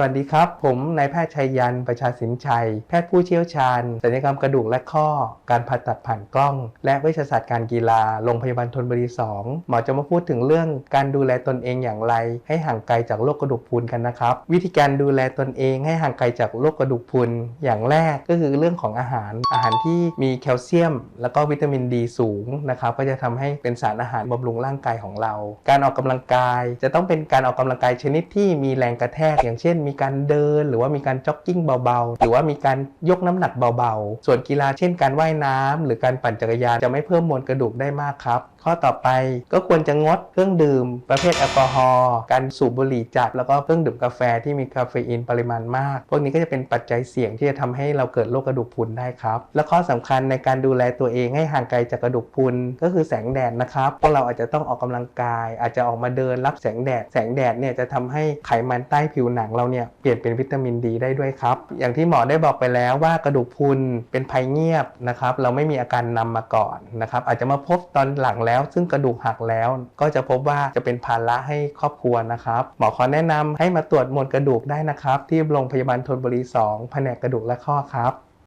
สวัสดีครับ ผมนายแพทย์ชัยยัน ประชาสินชัย แพทย์ผู้เชี่ยวชาญศัลยกรรมกระดูกและข้อ การผ่าตัดผ่านกล้อง และเวชศาสตร์การกีฬา โรงพยาบาลธนบุรี 2 หมอจะมาพูดถึงเรื่องการดูแลตนเองอย่างไร ให้ห่างไกลจากโรคกระดูกพรุนกันนะครับ วิธีการดูแลตนเองให้ห่างไกลจากโรคกระดูกพรุนอย่างแรกก็คือเรื่องของอาหาร อาหารที่มีแคลเซียม แล้วก็วิตามินดีสูงนะครับ ก็จะทำให้เป็นสารอาหารบำรุงร่างกายของเรา การออกกำลังกายจะต้องเป็นการออกกำลังกายชนิดที่มีแรงกระแทกอย่างเช่นมีการเดิน หรือว่ามีการจ็อกกิ้งเบาๆ หรือว่ามีการยกน้ำหนักเบาๆ ส่วนกีฬาเช่นการว่ายน้ำหรือการปั่นจักรยานจะไม่เพิ่มมวลกระดูกได้มากครับ ข้อต่อไปก็ควรจะงดเครื่องดื่ม ประเภทแอลกอฮอล์การสูบบุหรี่จัด แล้วก็เครื่องดื่มกาแฟที่มีคาเฟอีนปริมาณมาก พวกนี้ก็จะเป็นปัจจัยเสี่ยงที่จะทำให้เราเกิดโรคกระดูกพรุนได้ครับและข้อสำคัญในการดูแลตัวเองให้ห่างไกลจากกระดูกพรุนก็คือแสงแดดนะครับพวกเราอาจจะต้องออกกำลังกาย อาจจะออกมาเดินรับแสงแดด แสงแดดเนี่ยจะทำให้ไขมันใต้ผิวหนังเราเนี่ยเปลี่ยนเป็นวิตามินดีได้ด้วยครับ อย่างที่หมอได้บอกไปแล้วว่ากระดูกพุนเป็นภัยเงียบนะครับ เราไม่มีอาการนำมาก่อนนะครับ อาจจะมาพบตอนหลังแล้ว ซึ่งกระดูกหักแล้ว ก็จะพบว่าจะเป็นภาระให้ครอบครัวนะครับ หมอขอแนะนำให้มาตรวจมวลกระดูกได้นะครับ ที่โรงพยาบาลทนบุรี 2 แผนกกระดูกและข้อครับ